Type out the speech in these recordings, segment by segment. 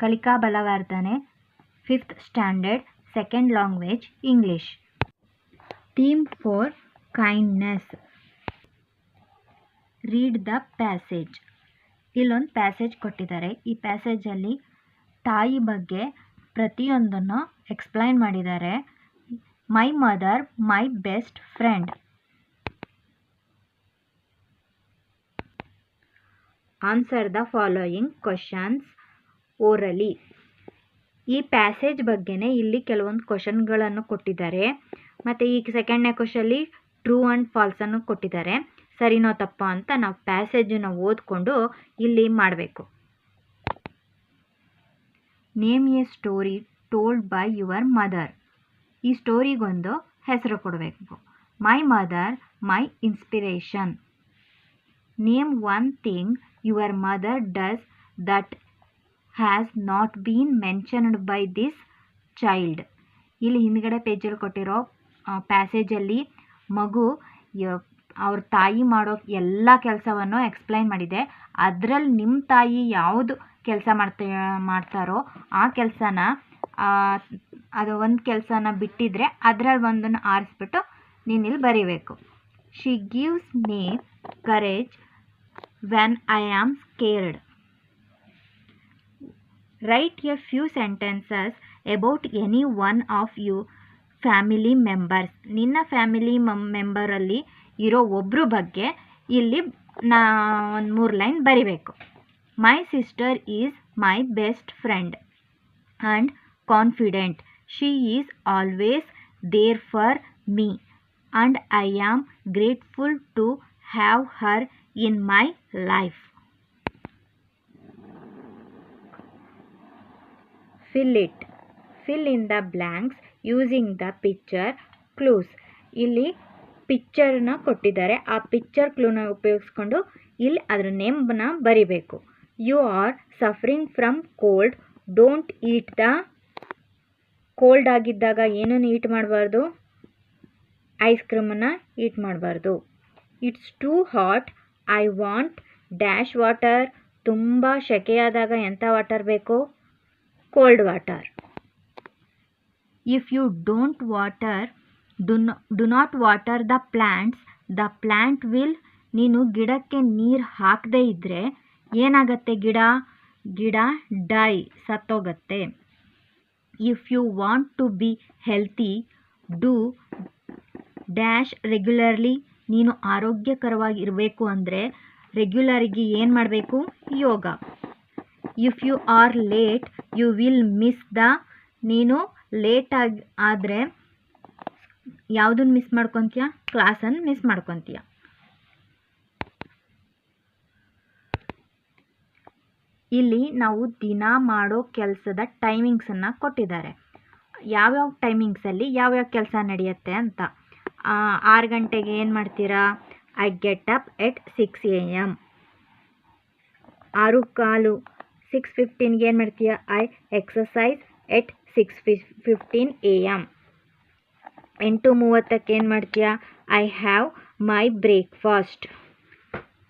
ಕಲಿಕಾ ಬಲವರ್ಧನೆ fifth standard second language English theme four kindness read the passage ಇಲ್ಲೊಂದು passage ಕೊಟ್ಟಿದ್ದಾರೆ. ಈ ಪ್ಯಾಸೇಜಲ್ಲಿ ತಾಯಿ ಬಗ್ಗೆ ಪ್ರತಿಯೊಂದನ್ನು ಎಕ್ಸ್ಪ್ಲೈನ್ ಮಾಡಿದ್ದಾರೆ. My mother my best friend answer the following questions orally ಈ ಪ್ಯಾಸೇಜ್ ಬಗ್ಗೆನೇ ಇಲ್ಲಿ ಕೆಲವೊಂದು ಕ್ವಶನ್ಗಳನ್ನು ಕೊಟ್ಟಿದ್ದಾರೆ. ಮತ್ತು ಈ ಸೆಕೆಂಡ್ನೇ ಕ್ವಶಲ್ಲಿ ಟ್ರೂ ಆ್ಯಂಡ್ ಫಾಲ್ಸನ್ನು ಕೊಟ್ಟಿದ್ದಾರೆ. ಸರಿನೋ ತಪ್ಪೋ ಅಂತ ನಾವು ಪ್ಯಾಸೇಜನ್ನು ಓದಿಕೊಂಡು ಇಲ್ಲಿ ಮಾಡಬೇಕು. Name a story told by your mother ಈ ಸ್ಟೋರಿಗೊಂದು ಹೆಸರು ಕೊಡಬೇಕು. My mother my inspiration name one thing your mother does that has not been mentioned by this child ಇಲ್ಲಿ ಹಿಂದ್ಗಡೆ ಪೇಜಲ್ಲಿ ಕೊಟ್ಟಿರೋ ಪ್ಯಾಸೇಜಲ್ಲಿ ಮಗು ಅವ್ರ ತಾಯಿ ಮಾಡೋ ಎಲ್ಲ ಕೆಲಸವನ್ನು ಎಕ್ಸ್ಪ್ಲೈನ್ ಮಾಡಿದೆ. ಅದರಲ್ಲಿ ನಿಮ್ಮ ತಾಯಿ ಯಾವುದು ಕೆಲಸ ಮಾಡ್ತಾ, ಮಾಡ್ತಾರೋ ಆ ಕೆಲಸನ ಅದು ಒಂದು ಕೆಲಸನ ಬಿಟ್ಟಿದ್ರೆ ಅದರಲ್ಲಿ ಒಂದನ್ನು ಆರಿಸ್ಬಿಟ್ಟು ನೀನು ಇಲ್ಲಿ ಬರೀಬೇಕು. She gives me courage when I am scared write a few sentences about any one of you family members ನಿನ್ನ ಫ್ಯಾಮಿಲಿ ಮೆಂಬರಲ್ಲಿ ಇರೋ ಒಬ್ಬರು ಬಗ್ಗೆ ಇಲ್ಲಿ ನಾ ಒಂದು ಮೂರು ಲೈನ್ ಬರಿಬೇಕು. My sister is my best friend and confident she is always there for me and I am grateful to have her in my life fill it fill in the blanks using the picture clues ಇಲ್ಲಿ ಪಿಕ್ಚರ್ನ ಕೊಟ್ಟಿದ್ದಾರೆ. ಆ picture ಕ್ಲೂನ ಉಪಯೋಗಿಸ್ಕೊಂಡು ಇಲ್ಲಿ ಅದರ ನೇಮನ್ನ ಬರಿಬೇಕು. You are suffering from cold don't eat the cold ಆಗಿದ್ದಾಗ ಏನನ್ನು ಈಟ್ ಮಾಡಬಾರ್ದು? ಐಸ್ ಕ್ರೀಮನ್ನು ಈಟ್ ಮಾಡಬಾರ್ದು. It's too hot I want dash water ತುಂಬ ಸೆಕೆಯಾದಾಗ ಎಂಥ ವಾಟರ್ ಬೇಕು? Cold water if you don't water do not water the plants the plant will ನೀನು ಗಿಡಕ್ಕೆ ನೀರು ಹಾಕದೇ ಇದ್ದರೆ ಏನಾಗತ್ತೆ ಗಿಡ? ಗಿಡ die ಸತ್ತೋಗತ್ತೆ. If you want to be healthy do dash regularly ನೀನು ಆರೋಗ್ಯಕರವಾಗಿ ಇರಬೇಕು ಅಂದರೆ ರೆಗ್ಯುಲರಿಗೆ ಏನು ಮಾಡಬೇಕು? Yoga. If you are late you will miss the ನೀನು ಲೇಟಾಗಿ ಆದರೆ ಯಾವುದನ್ನು ಮಿಸ್ ಮಾಡ್ಕೊತೀಯ? ಕ್ಲಾಸನ್ನು ಮಿಸ್ ಮಾಡ್ಕೊತೀಯ? ಇಲ್ಲಿ ನಾವು ದಿನ ಮಾಡೋ ಕೆಲಸದ ಟೈಮಿಂಗ್ಸನ್ನು ಕೊಟ್ಟಿದ್ದಾರೆ. ಯಾವ್ಯಾವ ಟೈಮಿಂಗ್ಸಲ್ಲಿ ಯಾವ್ಯಾವ ಕೆಲಸ ನಡೆಯುತ್ತೆ ಅಂತ. ಆರು ಗಂಟೆಗೆ ಏನು ಮಾಡ್ತೀರಾ? I get up at six A M ಆರು ಕಾಲು ಸಿಕ್ಸ್ ಫಿಫ್ಟೀನ್ಗೆ ಏನು ಮಾಡ್ತೀಯ I exercise at six fifteen A M ಎಂಟು ಮೂವತ್ತಕ್ಕೆ ಏನು ಮಾಡ್ತೀಯ ಐ ಹ್ಯಾವ್ ಮೈ ಬ್ರೇಕ್ಫಾಸ್ಟ್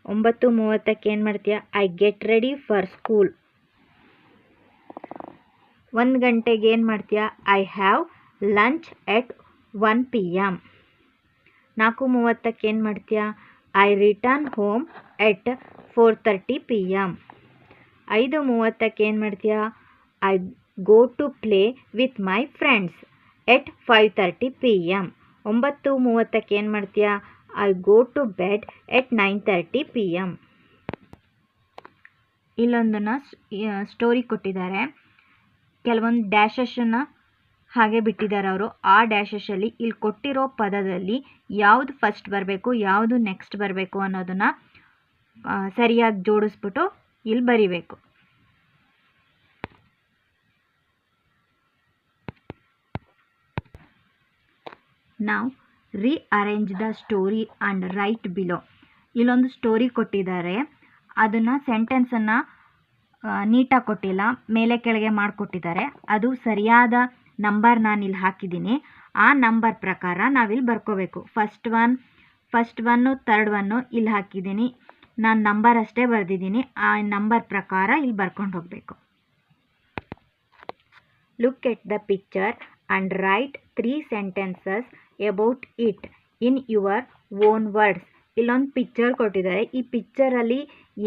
ಒಂಬತ್ತು ಮೂವತ್ತಕ್ಕೆ ಏನು ಮಾಡ್ತೀಯ I get ready for school ಒಂದು ಗಂಟೆಗೆ ಏನು ಮಾಡ್ತೀಯ I have lunch at one P M ನಾಲ್ಕು ಮೂವತ್ತಕ್ಕೆ ಏನು ಮಾಡ್ತೀಯ I return home at four thirty P M ಐದು ಮೂವತ್ತಕ್ಕೆ ಏನು ಮಾಡ್ತೀಯ I go to play with my friends at five thirty P M ಒಂಬತ್ತು ಮೂವತ್ತಕ್ಕೆ ಏನು ಮಾಡ್ತೀಯ I go to bed at nine thirty P M ಇಲ್ಲೊಂದನ್ನು story ಕೊಟ್ಟಿದ್ದಾರೆ. ಕೆಲವೊಂದು ಡ್ಯಾಶಸನ್ನು ಹಾಗೆ ಬಿಟ್ಟಿದ್ದಾರೆ ಅವರು. ಆ ಡ್ಯಾಶಸಲ್ಲಿ ಇಲ್ಲಿ ಕೊಟ್ಟಿರೋ ಪದದಲ್ಲಿ ಯಾವುದು ಫಸ್ಟ್ ಬರಬೇಕು, ಯಾವುದು ನೆಕ್ಸ್ಟ್ ಬರಬೇಕು ಅನ್ನೋದನ್ನು ಸರಿಯಾಗಿ ಜೋಡಿಸ್ಬಿಟ್ಟು ಇಲ್ಲಿ ಬರಿಬೇಕು. ನಾವು rearrange the story and write below ಇಲ್ಲೊಂದು ಸ್ಟೋರಿ ಕೊಟ್ಟಿದ್ದಾರೆ. ಅದನ್ನು ಸೆಂಟೆನ್ಸನ್ನು ನೀಟಾಗಿ ಕೊಟ್ಟಿಲ್ಲ. ಮೇಲೆ ಕೆಳಗೆ ಮಾಡಿಕೊಟ್ಟಿದ್ದಾರೆ. ಅದು ಸರಿಯಾದ ನಂಬರ್ ನಾನು ಇಲ್ಲಿ ಹಾಕಿದ್ದೀನಿ. ಆ ನಂಬರ್ ಪ್ರಕಾರ ನಾವಿಲ್ಲಿ ಬರ್ಕೋಬೇಕು. First one first one third one ಇಲ್ಲಿ ಹಾಕಿದ್ದೀನಿ. ನಾನು ನಂಬರ್ ಅಷ್ಟೇ ಬರೆದಿದ್ದೀನಿ. ಆ ನಂಬರ್ ಪ್ರಕಾರ ಇಲ್ಲಿ ಬರ್ಕೊಂಡು ಹೋಗಬೇಕು. Look at the picture and write three sentences about it in your own words ಇಲ್ಲೊಂದು ಪಿಕ್ಚರ್ ಕೊಟ್ಟಿದ್ದಾರೆ. ಈ ಪಿಕ್ಚರಲ್ಲಿ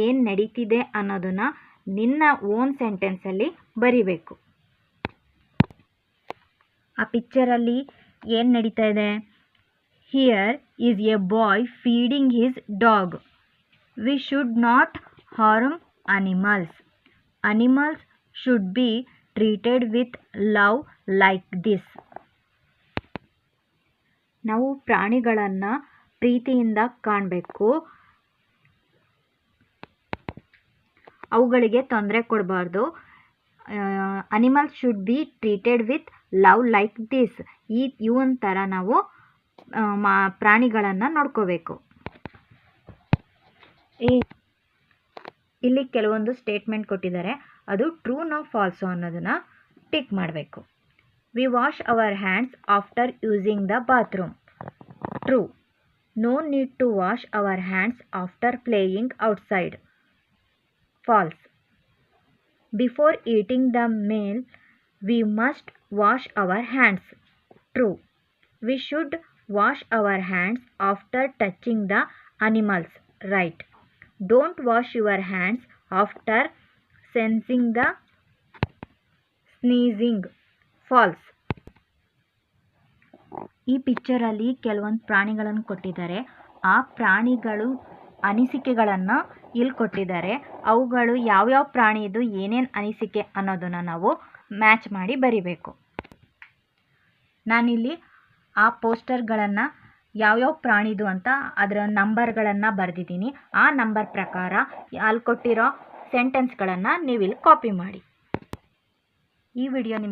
ಏನು ನಡೀತಿದೆ ಅನ್ನೋದನ್ನು ನಿನ್ನ ಓನ್ ಸೆಂಟೆನ್ಸಲ್ಲಿ ಬರಿಬೇಕು. ಆ ಪಿಕ್ಚರಲ್ಲಿ ಏನು ನಡೀತಾ ಇದೆ? Here is a boy feeding his dog we should not harm animals animals should be treated with love like this ನಾವು ಪ್ರಾಣಿಗಳನ್ನು ಪ್ರೀತಿಯಿಂದ ಕಾಣಬೇಕು. ಅವುಗಳಿಗೆ ತೊಂದರೆ ಕೊಡಬಾರ್ದು. Animals should be treated with love like this ಈ ಇವನ್ ಥರ ನಾವು ಮಾ, ಪ್ರಾಣಿಗಳನ್ನು ನೋಡ್ಕೋಬೇಕು. ಈ, ಇಲ್ಲಿ ಕೆಲವೊಂದು ಸ್ಟೇಟ್ಮೆಂಟ್ ಕೊಟ್ಟಿದ್ದಾರೆ. ಅದು ಟ್ರೂ ನೋ ಫಾಲ್ಸೋ ಅನ್ನೋದನ್ನು ಟಿಕ್ ಮಾಡಬೇಕು. We wash our hands after using the bathroom true no need to wash our hands after playing outside false before eating the meal we must wash our hands true we should wash our hands after touching the animals right don't wash your hands after sensing the sneezing false ಈ ಪಿಕ್ಚರಲ್ಲಿ ಕೆಲವೊಂದು ಪ್ರಾಣಿಗಳನ್ನು ಕೊಟ್ಟಿದ್ದಾರೆ. ಆ ಪ್ರಾಣಿಗಳು ಅನಿಸಿಕೆಗಳನ್ನು ಇಲ್ಲಿ ಕೊಟ್ಟಿದ್ದಾರೆ. ಅವುಗಳು ಯಾವ್ಯಾವ ಪ್ರಾಣಿದು ಏನೇನು ಅನಿಸಿಕೆ ಅನ್ನೋದನ್ನು ನಾವು ಮ್ಯಾಚ್ ಮಾಡಿ ಬರಿಬೇಕು. ನಾನಿಲ್ಲಿ ಆ ಪೋಸ್ಟರ್ಗಳನ್ನು ಯಾವ್ಯಾವ ಪ್ರಾಣಿದು ಅಂತ ಅದರ ನಂಬರ್ಗಳನ್ನು ಬರೆದಿದ್ದೀನಿ. ಆ ನಂಬರ್ ಪ್ರಕಾರ ಅಲ್ಲಿ ಕೊಟ್ಟಿರೋ ಸೆಂಟೆನ್ಸ್ಗಳನ್ನು ನೀವಿಲ್ಲಿ ಕಾಪಿ ಮಾಡಿ. ಈ ವಿಡಿಯೋ ನಿಮಗೆ